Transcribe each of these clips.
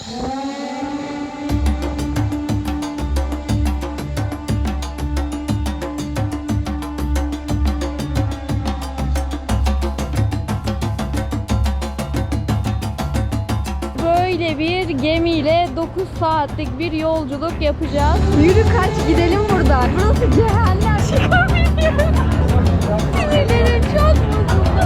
Böyle bir gemiyle 9 saatlik bir yolculuk yapacağız. Yürü kaç gidelim buradan. Burası cehennem. Çıkamıyorum. Sinirlerim çok bozuldu.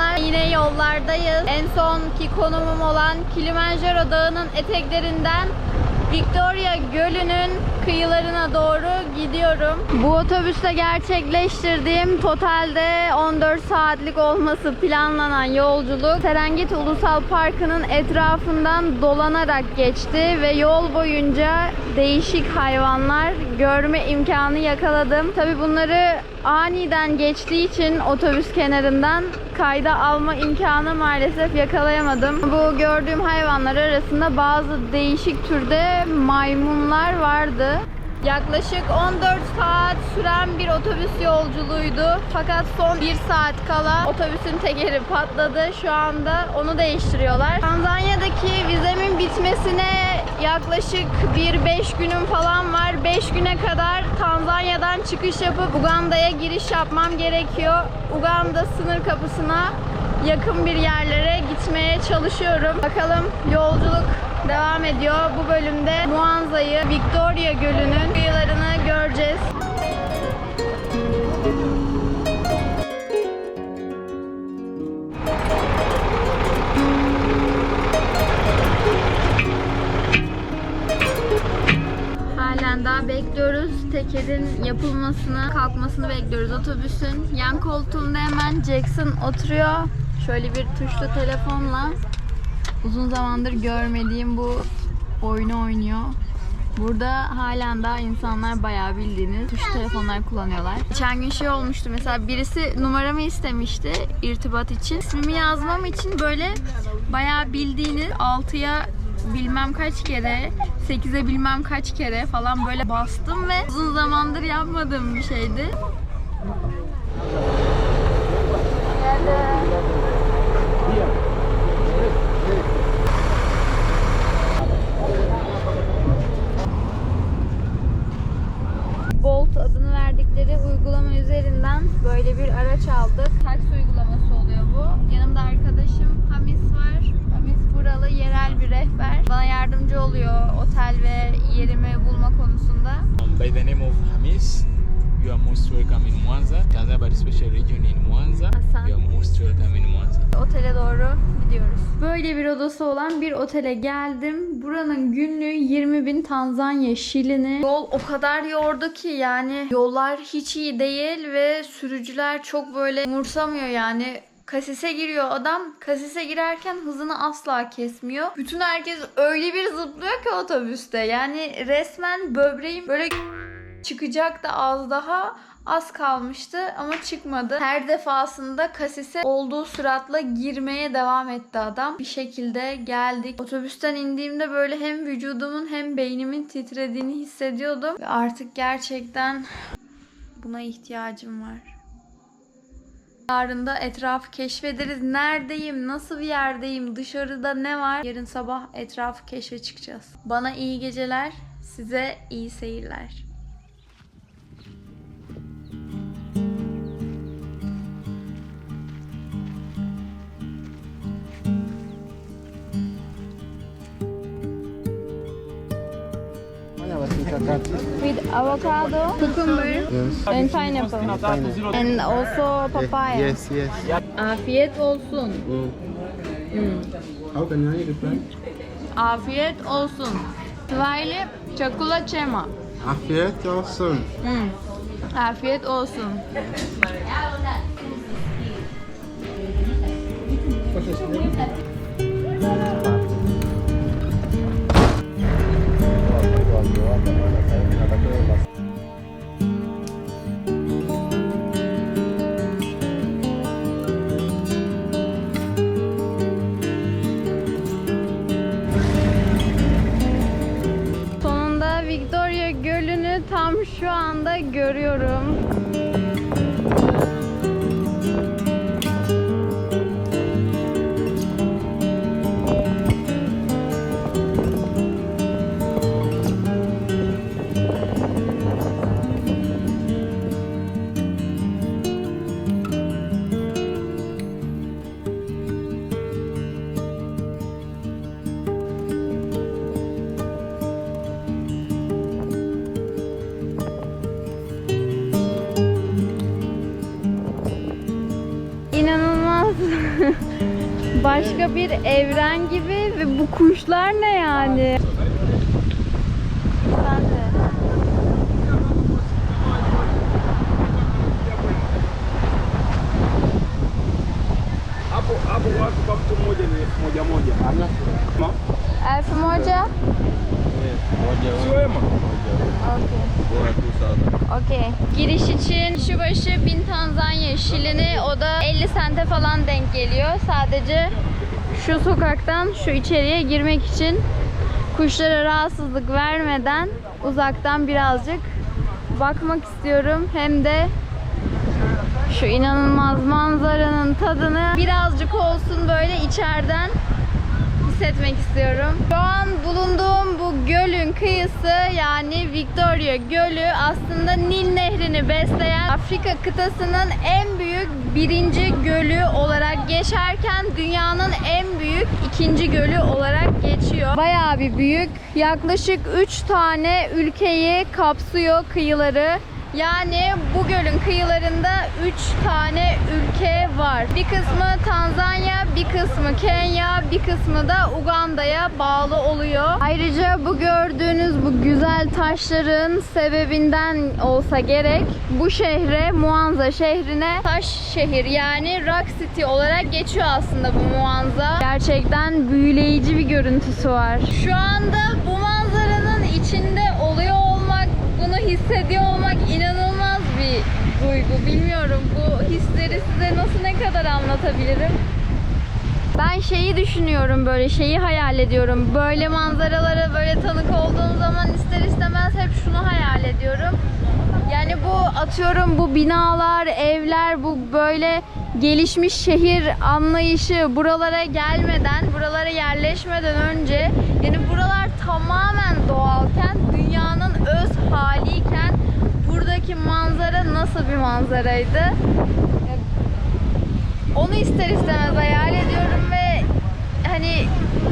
Selamlar. Yine yollardayız. En sonki konumum olan Kilimanjaro Dağı'nın eteklerinden Victoria Gölü'nün kıyılarına doğru gidiyorum. Bu otobüste gerçekleştirdiğim totalde 14 saatlik olması planlanan yolculuk Serengeti Ulusal Parkı'nın etrafından dolanarak geçti ve yol boyunca değişik hayvanlar görme imkanı yakaladım. Tabi bunları aniden geçtiği için otobüs kenarından kayda alma imkanı maalesef yakalayamadım. Bu gördüğüm hayvanlar arasında bazı değişik türde maymunlar vardı. Yaklaşık 14 saat süren bir otobüs yolculuğuydu. Fakat son 1 saat kala otobüsün tekeri patladı. Şu anda onu değiştiriyorlar. Tanzanya'daki vizemin bitmesine yaklaşık 1-5 günüm falan var. 5 güne kadar Tanzanya'dan çıkış yapıp Uganda'ya giriş yapmam gerekiyor. Uganda sınır kapısına yakın bir yerlere gitmeye çalışıyorum. Bakalım yolculuk devam ediyor. Bu bölümde Muanza'yı, Victoria Gölü'nün kıyılarını göreceğiz. Daha bekliyoruz. Tekerin yapılmasını, kalkmasını bekliyoruz otobüsün. Yan koltuğunda hemen Jackson oturuyor. Şöyle bir tuşlu telefonla uzun zamandır görmediğim bu oyunu oynuyor. Burada halen daha insanlar bayağı bildiğiniz tuş telefonlar kullanıyorlar. Geçen gün şey olmuştu mesela birisi numaramı istemişti irtibat için. İsmimi yazmam için böyle bayağı bildiğiniz 6'ya bilmem kaç kere, 8'e bilmem kaç kere falan böyle bastım ve uzun zamandır yapmadığım bir şeydi. Bolt verdikleri uygulama üzerinden böyle bir araç aldık. Taksi uygulaması oluyor bu. Yanımda arkadaşım Hamis var. Hamis buralı yerel bir rehber. Bana yardımcı oluyor otel ve yerimi bulma konusunda. By the name of Hamis, you are most welcome in Mwanza. Tanzania Special Region in Mwanza. Asante. You are most welcome in Mwanza. Otele doğru gidiyoruz. Böyle bir odası olan bir otele geldim. Buranın günlüğü 20 bin Tanzanya şilini. Yol o kadar yordu ki yani yollar hiç iyi değil ve sürücüler çok böyle umursamıyor yani. Kasise giriyor adam. Kasise girerken hızını asla kesmiyor. Bütün herkes öyle bir zıplıyor ki otobüste. Yani resmen böbreğim böyle çıkacak da az daha az kalmıştı ama çıkmadı. Her defasında kasise olduğu süratla girmeye devam etti adam. Bir şekilde geldik. Otobüsten indiğimde böyle hem vücudumun hem beynimin titrediğini hissediyordum. Ve artık gerçekten buna ihtiyacım var. Yarın da etrafı keşfederiz. Neredeyim? Nasıl bir yerdeyim? Dışarıda ne var? Yarın sabah etrafı keşfe çıkacağız. Bana iyi geceler. Size iyi seyirler. with avocado, cucumber, yes. and pineapple. And, pineapple. and also eh, papaya. Yes, yes. Afiyet olsun. Mm. Hmm. How can I reply? Afiyet olsun. Swahili chakula chema. Afiyet olsun. Hmm. Afiyet olsun. Afiyet olsun. Sonunda Victoria Gölü'nü tam şu anda görüyorum. Başka bir evren gibi ve bu kuşlar ne yani? Giriş için kişi başı 1000 Tanzanya şilini o da 50 sente falan denk geliyor. Sadece şu sokaktan şu içeriye girmek için kuşlara rahatsızlık vermeden uzaktan birazcık bakmak istiyorum. Hem de şu inanılmaz manzaranın tadını birazcık olsun böyle içeriden hissetmek istiyorum. Şu an bulunduğum bu gölün kıyısı yani Victoria Gölü aslında Nil Nehri'ni besleyen Afrika kıtasının en büyük birinci gölü olarak geçerken dünyanın en büyük ikinci gölü olarak geçiyor. Bayağı bir büyük. Yaklaşık 3 tane ülkeyi kapsıyor kıyıları. Yani bu gölün kıyılarında 3 tane ülke var. Bir kısmı Tanzanya, bir kısmı Kenya, bir kısmı da Uganda'ya bağlı oluyor. Ayrıca bu gördüğünüz bu güzel taşların sebebinden olsa gerek bu şehre, Muanza şehrine taş şehir yani Rock City olarak geçiyor aslında bu Muanza. Gerçekten büyüleyici bir görüntüsü var. Şu anda bu manzaranın içinde hissediyor olmak inanılmaz bir duygu. Bilmiyorum bu hisleri size nasıl ne kadar anlatabilirim. Ben şeyi düşünüyorum böyle şeyi hayal ediyorum. Böyle manzaralara böyle tanık olduğum zaman ister istemez hep şunu hayal ediyorum. Yani bu atıyorum bu binalar, evler, bu böyle gelişmiş şehir anlayışı buralara gelmeden, buralara yerleşmeden önce yani buralar tamamen doğalken, dünyanın öz haliyken buradaki manzara nasıl bir manzaraydı? Onu ister istemez hayal ediyorum ve hani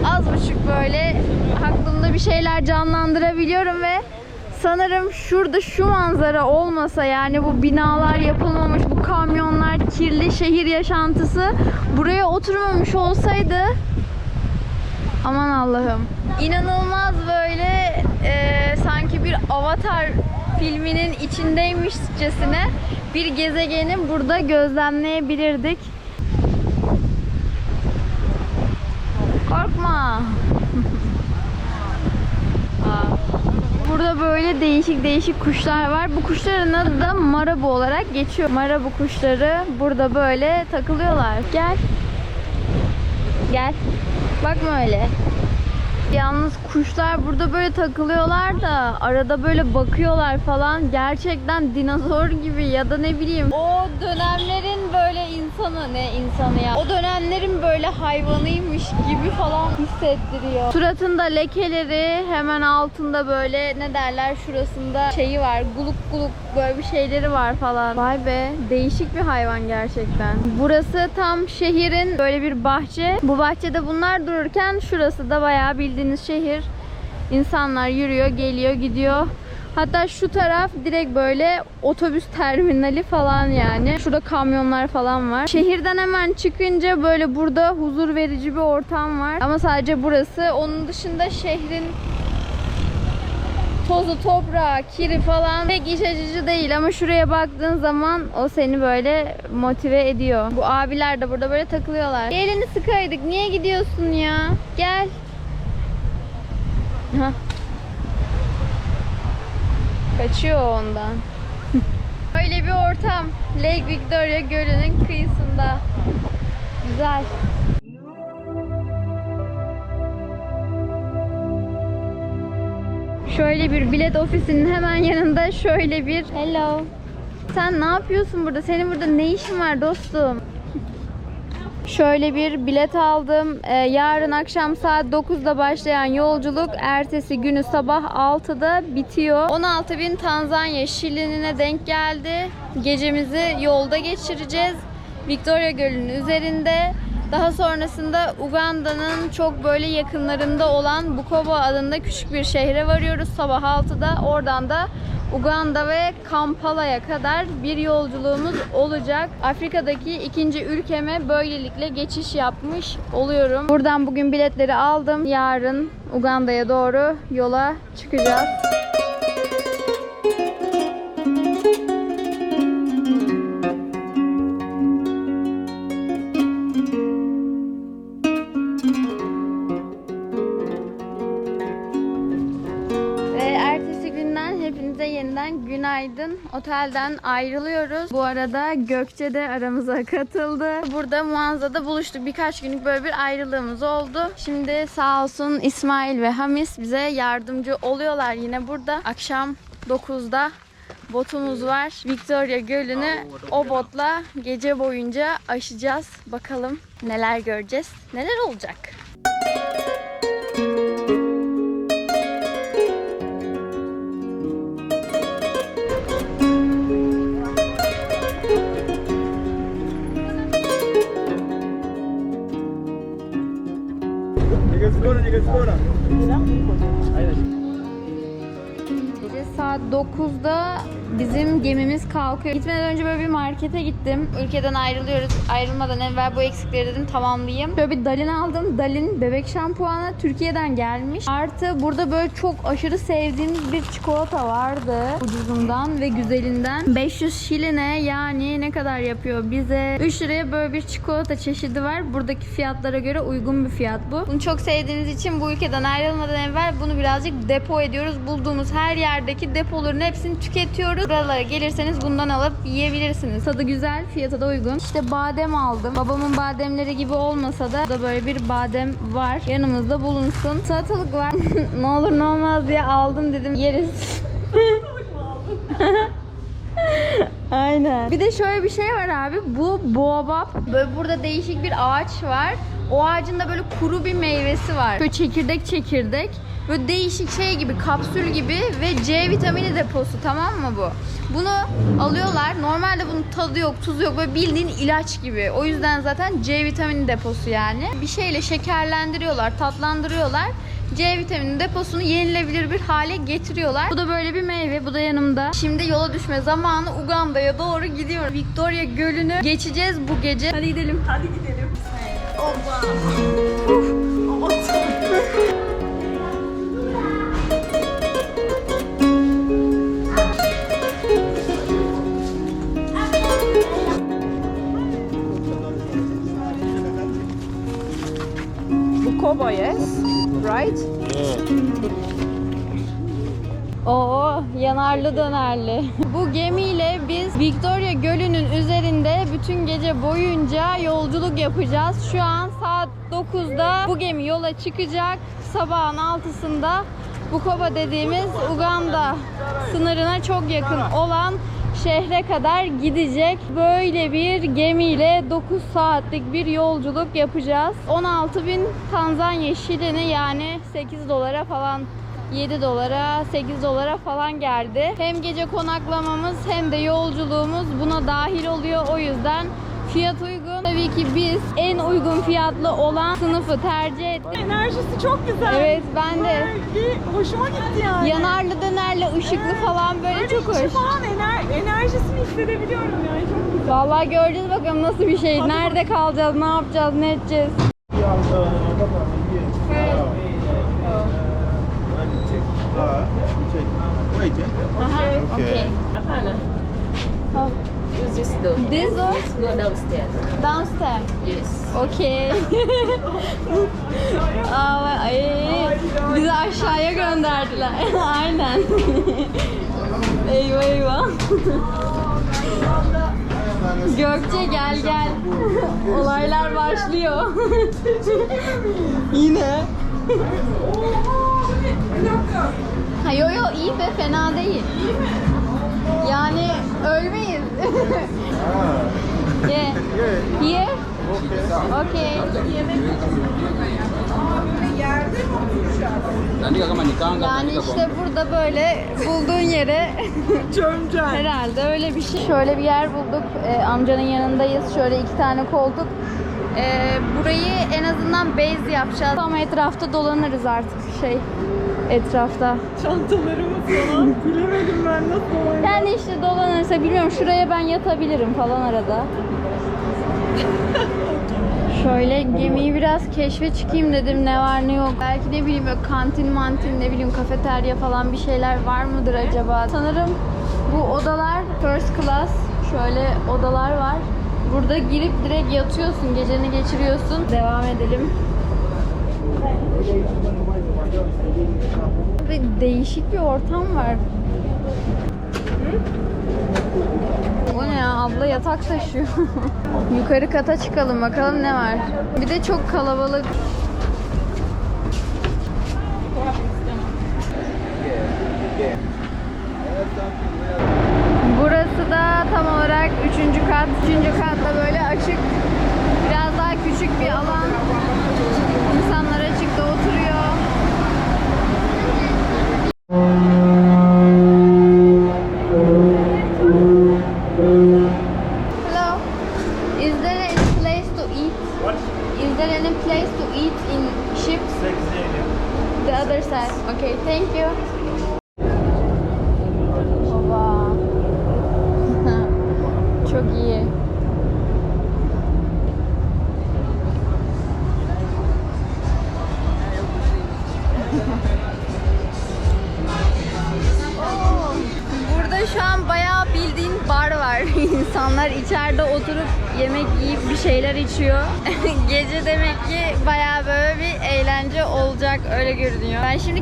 az buçuk böyle aklımda bir şeyler canlandırabiliyorum ve sanırım şurada şu manzara olmasa yani bu binalar yapılmamış, bu kamyonlar, kirli şehir yaşantısı buraya oturmamış olsaydı aman Allah'ım. İnanılmaz böyle e, sanki bir avatar filminin içindeymişçesine bir gezegeni burada gözlemleyebilirdik. Korkma. Burada böyle değişik değişik kuşlar var. Bu kuşların adı da marabu olarak geçiyor. Marabu kuşları burada böyle takılıyorlar. Gel. Gel. Bakma öyle. Yalnız kuşlar burada böyle takılıyorlar da arada böyle bakıyorlar falan. Gerçekten dinozor gibi ya da ne bileyim. O dönemlerin böyle insanı ne insanı ya. O dönemlerin böyle hayvanıymış gibi falan hissettiriyor. Suratında lekeleri hemen altında böyle ne derler şurasında şeyi var. Guluk guluk böyle bir şeyleri var falan. Vay be değişik bir hayvan gerçekten. Burası tam şehrin böyle bir bahçe. Bu bahçede bunlar dururken şurası da bayağı bildiğiniz şehir. İnsanlar yürüyor, geliyor, gidiyor. Hatta şu taraf direkt böyle otobüs terminali falan yani. Şurada kamyonlar falan var. Şehirden hemen çıkınca böyle burada huzur verici bir ortam var. Ama sadece burası. Onun dışında şehrin tozu, toprağı, kiri falan pek iç açıcı değil ama şuraya baktığın zaman o seni böyle motive ediyor. Bu abiler de burada böyle takılıyorlar. Elini sıkaydık. Niye gidiyorsun ya? Gel. Hah. Kaçıyor ondan. Öyle bir ortam. Lake Victoria Gölü'nün kıyısında. Güzel. Şöyle bir bilet ofisinin hemen yanında şöyle bir Hello. Sen ne yapıyorsun burada? Senin burada ne işin var dostum? Şöyle bir bilet aldım. Ee, yarın akşam saat 9'da başlayan yolculuk ertesi günü sabah 6'da bitiyor. 16.000 Tanzanya şilinine denk geldi. Gecemizi yolda geçireceğiz. Victoria Gölü'nün üzerinde. Daha sonrasında Uganda'nın çok böyle yakınlarında olan Bukoba adında küçük bir şehre varıyoruz sabah 6'da. Oradan da Uganda ve Kampala'ya kadar bir yolculuğumuz olacak. Afrika'daki ikinci ülkeme böylelikle geçiş yapmış oluyorum. Buradan bugün biletleri aldım. Yarın Uganda'ya doğru yola çıkacağız. Otelden ayrılıyoruz. Bu arada Gökçe de aramıza katıldı. Burada Muazza'da buluştuk. Birkaç günlük böyle bir ayrılığımız oldu. Şimdi sağ olsun İsmail ve Hamis bize yardımcı oluyorlar yine burada. Akşam 9'da botumuz var. Victoria Gölü'nü o botla gece boyunca aşacağız. Bakalım neler göreceğiz, neler olacak. 9'da bizim gemimiz kalkıyor. Gitmeden önce böyle bir markete gittim. Ülkeden ayrılıyoruz. Ayrılmadan evvel bu eksikleri dedim tamamlayayım. Şöyle bir Dalin aldım. Dalin bebek şampuanı Türkiye'den gelmiş. Artı burada böyle çok aşırı sevdiğimiz bir çikolata vardı. Ucuzundan ve güzelinden. 500 şiline yani ne kadar yapıyor bize? 3 liraya böyle bir çikolata çeşidi var. Buradaki fiyatlara göre uygun bir fiyat bu. Bunu çok sevdiğiniz için bu ülkeden ayrılmadan evvel bunu birazcık depo ediyoruz. Bulduğumuz her yerdeki depoların hepsini tüketiyoruz. Buralara gelirseniz bundan alıp yiyebilirsiniz. Tadı güzel, fiyata da uygun. İşte badem aldım. Babamın bademleri gibi olmasa da da böyle bir badem var. Yanımızda bulunsun. Salatalık var. ne olur ne olmaz diye aldım dedim yeriz. Aynen. Bir de şöyle bir şey var abi. Bu boabab. Böyle burada değişik bir ağaç var. O ağacın da böyle kuru bir meyvesi var. Böyle çekirdek çekirdek. Böyle değişik şey gibi, kapsül gibi ve C vitamini deposu tamam mı bu? Bunu alıyorlar. Normalde bunun tadı yok, tuzu yok. Böyle bildiğin ilaç gibi. O yüzden zaten C vitamini deposu yani. Bir şeyle şekerlendiriyorlar, tatlandırıyorlar. C vitamini deposunu yenilebilir bir hale getiriyorlar. Bu da böyle bir meyve. Bu da yanımda. Şimdi yola düşme zamanı Uganda'ya doğru gidiyoruz. Victoria Gölü'nü geçeceğiz bu gece. Hadi gidelim. Hadi gidelim. Bukoba, yes? Right? Oo, yanarlı dönerli. Bu gemiyle biz Victoria Gölü'nün üzerinde bütün gece boyunca yolculuk yapacağız. Şu an saat 9'da bu gemi yola çıkacak. Sabahın 6'sında Bukoba dediğimiz Uganda sınırına çok yakın olan şehre kadar gidecek. Böyle bir gemiyle 9 saatlik bir yolculuk yapacağız. 16.000 Tanzanya şilini yani 8 dolara falan 7 dolara, 8 dolara falan geldi. Hem gece konaklamamız hem de yolculuğumuz buna dahil oluyor. O yüzden fiyat uygun. Tabii ki biz en uygun fiyatlı olan sınıfı tercih ettik. Enerjisi çok güzel. Evet ben de. Bir hoşuma gitti yani. Yanarlı dönerli ışıklı falan böyle Böyle çok hoş. falan ener enerjisini hissedebiliyorum yani çok güzel. Vallahi göreceğiz bakalım nasıl bir şey. Nerede kalacağız, ne yapacağız, ne edeceğiz. Wait, yeah? Okay. Oh, Use this door. This door? Go downstairs. Downstairs. Yes. Okey. Aa, ay, bizi aşağıya gönderdiler. Aynen. eyvah eyvah. Gökçe gel gel. Olaylar başlıyor. Yine. Ha yo yo iyi be fena değil. Yani ölmeyiz. Yeah. Here? Okay. Yani işte burada böyle bulduğun yere Çömcen. herhalde öyle bir şey. Şöyle bir yer bulduk. Ee, amcanın yanındayız. Şöyle iki tane koltuk. Ee, burayı en azından base yapacağız. Ama etrafta dolanırız artık şey etrafta. Çantalarımı falan. Bilemedim ben nasıl olayım. Yani işte dolanırsa bilmiyorum şuraya ben yatabilirim falan arada. Şöyle gemiyi biraz keşfe çıkayım dedim ne var ne yok. Belki ne bileyim böyle kantin mantin ne bileyim kafeterya falan bir şeyler var mıdır acaba? Sanırım bu odalar first class. Şöyle odalar var. Burada girip direkt yatıyorsun, geceni geçiriyorsun. Devam edelim. Bir değişik bir ortam var. O ne ya? Abla yatak taşıyor. Yukarı kata çıkalım bakalım ne var. Bir de çok kalabalık. Burası da tam olarak üçüncü kat. Üçüncü katta böyle açık, biraz daha küçük bir alan.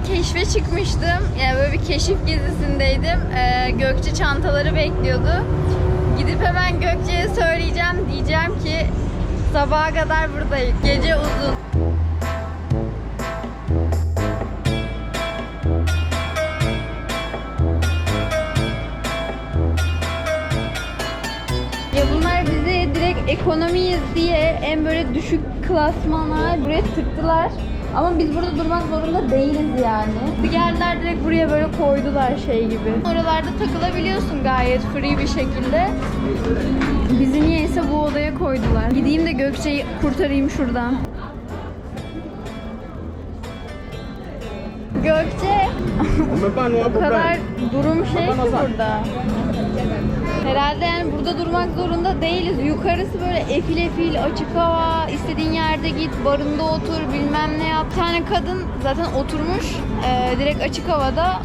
Keşfe çıkmıştım. Yani böyle bir keşif gezisindeydim. Ee, Gökçe çantaları bekliyordu. Gidip hemen Gökçe'ye söyleyeceğim. Diyeceğim ki sabaha kadar buradayız. Gece uzun. Ya bunlar bizi direkt ekonomiyiz diye en böyle düşük klasmana buraya tıktılar. Ama biz burada durmak zorunda değiliz yani. Bir geldiler direkt buraya böyle koydular şey gibi. Oralarda takılabiliyorsun gayet free bir şekilde. Bizi niyeyse bu odaya koydular. Gideyim de Gökçe'yi kurtarayım şuradan. Gökçe o kadar durum şey ki burada. Herhalde yani burada durmak zorunda değiliz. Yukarısı böyle efil efil, açık hava, istediğin yerde git, barında otur, bilmem ne yap. Bir tane kadın zaten oturmuş, e, direkt açık havada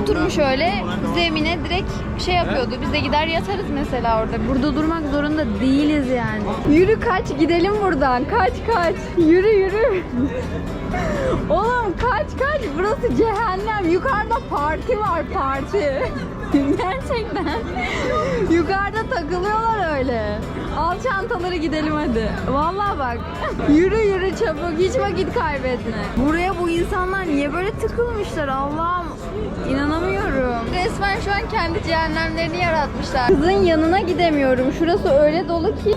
oturmuş öyle zemine direkt şey yapıyordu. Biz de gider yatarız mesela orada. Burada durmak zorunda değiliz yani. Yürü kaç gidelim buradan. Kaç kaç. Yürü yürü. Oğlum kaç kaç burası cehennem. Yukarıda parti var parti. Gerçekten. Yukarıda takılıyorlar öyle. Al çantaları gidelim hadi. Vallahi bak. Yürü yürü çabuk. Hiç vakit kaybetme. Buraya bu insanlar niye böyle tıkılmışlar Allah'ım. İnanamıyorum. Resmen şu an kendi cehennemlerini yaratmışlar. Kızın yanına gidemiyorum. Şurası öyle dolu ki.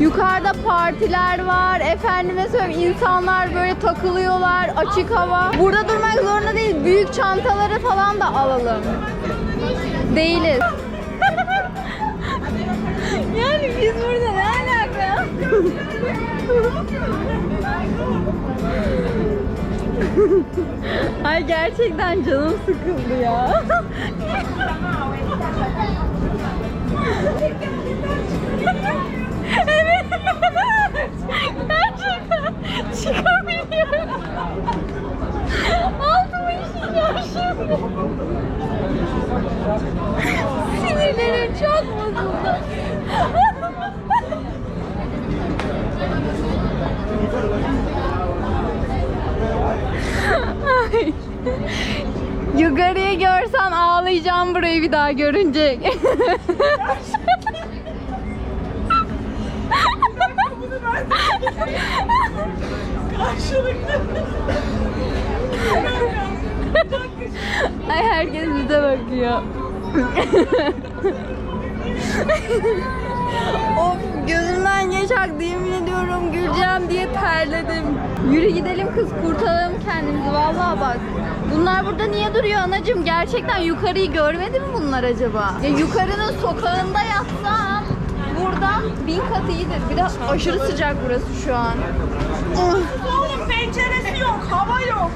Yukarıda partiler var. Efendime söyleyeyim insanlar böyle takılıyorlar. Açık hava. Burada durmak zorunda değil. Büyük çantaları falan da alalım. Değiliz. yani biz burada ne alaka? Ay gerçekten canım sıkıldı ya. evet. Gerçekten çıkamıyorum. Altıma işeceğim şimdi. Sinirlerim çok bozuldu. Ay. Yukarıya görsen ağlayacağım burayı bir daha görünce. Ay herkes bize bakıyor. of gözümden yaş aktı yemin ediyorum güleceğim diye terledim. Yürü gidelim kız kurtaralım kendimizi vallahi bak. Bunlar burada niye duruyor anacığım? Gerçekten yukarıyı görmedi mi bunlar acaba? Ya yukarının sokağında yatsam buradan bin kat iyidir. Bir de aşırı sıcak burası şu an. Oğlum penceresi yok, hava yok.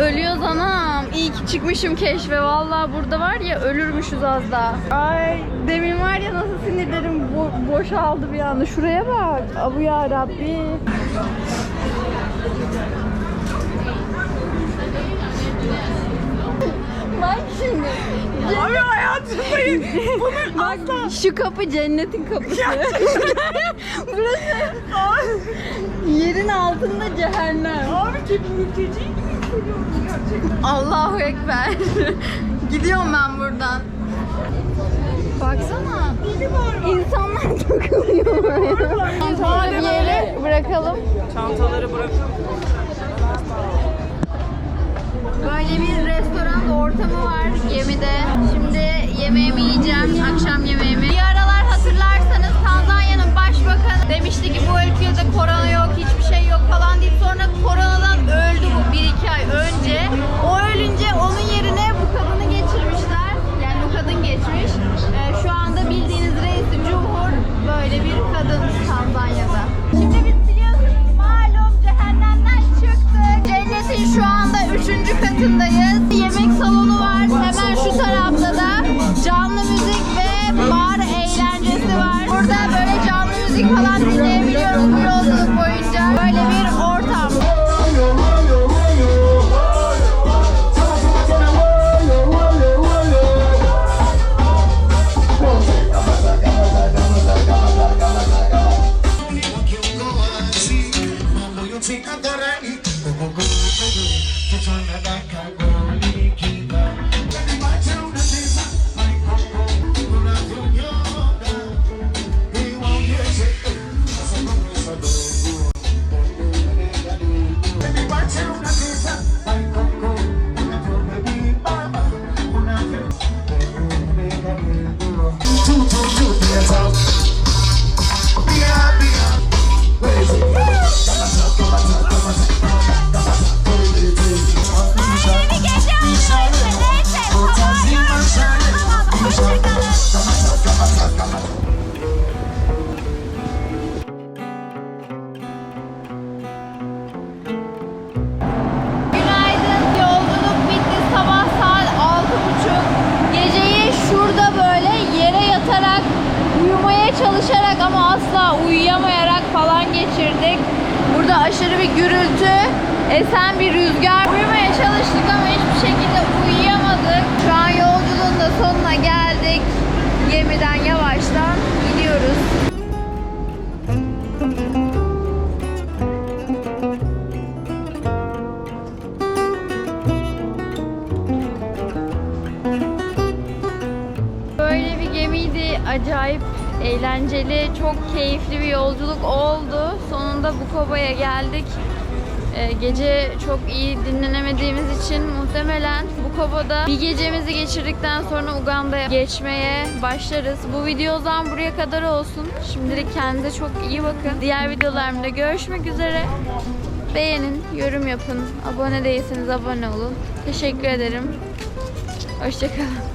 Ölüyoruz anam. İyi ki çıkmışım keşfe. Vallahi burada var ya ölürmüşüz az daha. Ay demin var ya nasıl sinirlerim bo- boşaldı bir anda. Şuraya bak. Abu ya Rabbi. Bak şimdi. Abi hayatımdayım. Bak şu kapı cennetin kapısı. Burası yerin altında cehennem. Abi ki mülteci hissediyorum gerçekten. Allahu Ekber. Gidiyorum ben buradan. Baksana. İnsanlar takılıyor. Çantaları bir yere bırakalım. Çantaları bırakın. Böyle bir restoran ortamı var gemide. Şimdi yemeğimi yiyeceğim, akşam yemeğimi. Esen bir rüzgar. Uyumaya çalıştık ama hiçbir şekilde uyuyamadık. Şu an yolculuğun da sonuna geldik. Gemiden yavaştan gidiyoruz. Böyle bir gemiydi. Acayip eğlenceli, çok keyifli bir yolculuk oldu. Sonunda Bukoba'ya geldik. Ee, gece çok iyi dinlenemediğimiz için muhtemelen Bukoba'da bir gecemizi geçirdikten sonra Uganda'ya geçmeye başlarız. Bu video zaman buraya kadar olsun. Şimdilik kendinize çok iyi bakın. Diğer videolarımda görüşmek üzere. Beğenin, yorum yapın. Abone değilseniz abone olun. Teşekkür ederim. Hoşçakalın.